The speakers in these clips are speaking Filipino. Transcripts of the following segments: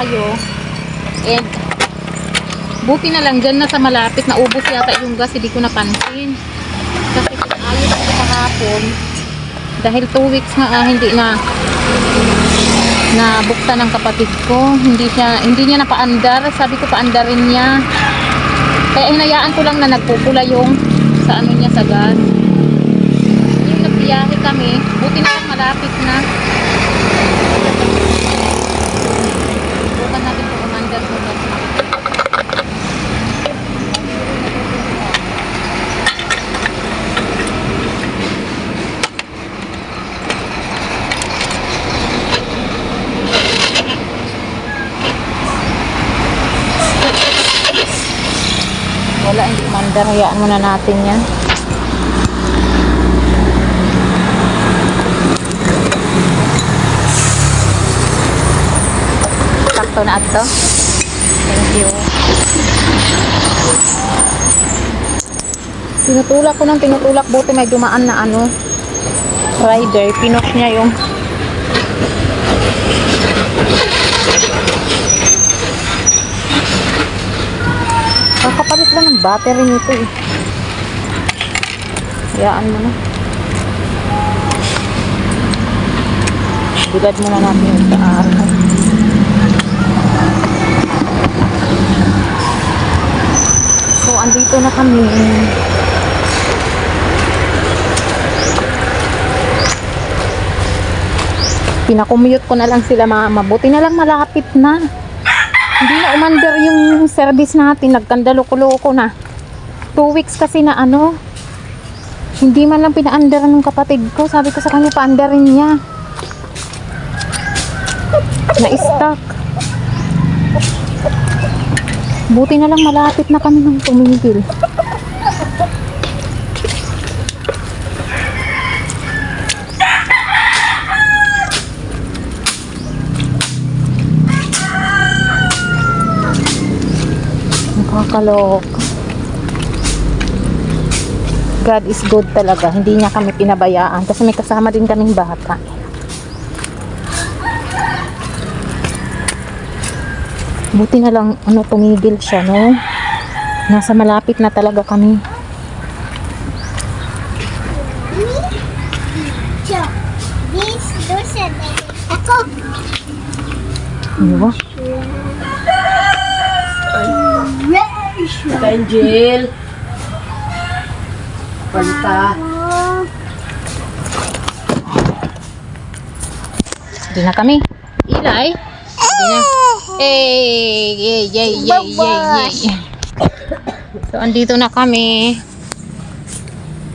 tayo. And, buti na lang dyan na sa malapit, naubos yata yung gas, hindi ko napansin. Kasi pinayos ko kahapon, dahil 2 weeks nga ah, hindi na na buksan ng kapatid ko. Hindi siya hindi niya napaandar. Sabi ko paandarin niya. Kaya hinayaan ko lang na nagpupula yung sa ano niya sa gas. Yung nagbiyahe kami, buti na lang malapit na. Bukan natin kung umandar mo gas. Umandar. Hayaan muna natin yan. Sakto na ato. Thank you. Tinutulak ko ng tinutulak. Buti may dumaan na ano. Rider. Pinok niya yung Kakapalit lang ng battery nito eh. Hayaan mo na. Bilad muna natin yung sa araw. So, andito na kami. Pinakumute ko na lang sila mama. Buti na lang malapit na. Hindi na umandar yung service natin. Nagkandalo-loko na. Two weeks kasi na ano. Hindi man lang pinaandaran ng kapatid ko. Sabi ko sa kanya, paandarin niya. Na-stuck. Buti na lang malapit na kami nang tumigil. Nakakalok. God is good talaga. Hindi niya kami pinabayaan. Kasi may kasama din kaming bata. Buti na lang, ano, tumigil siya, no? Nasa malapit na talaga kami. Ano ba? Angel. Panta. Hindi na kami. Ilay. Hindi na. Hey, yay, yay, yay, yay, yay. So, andito na kami.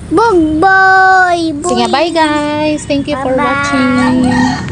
Boy. Sige, bye guys. Thank you for Bye-bye. watching.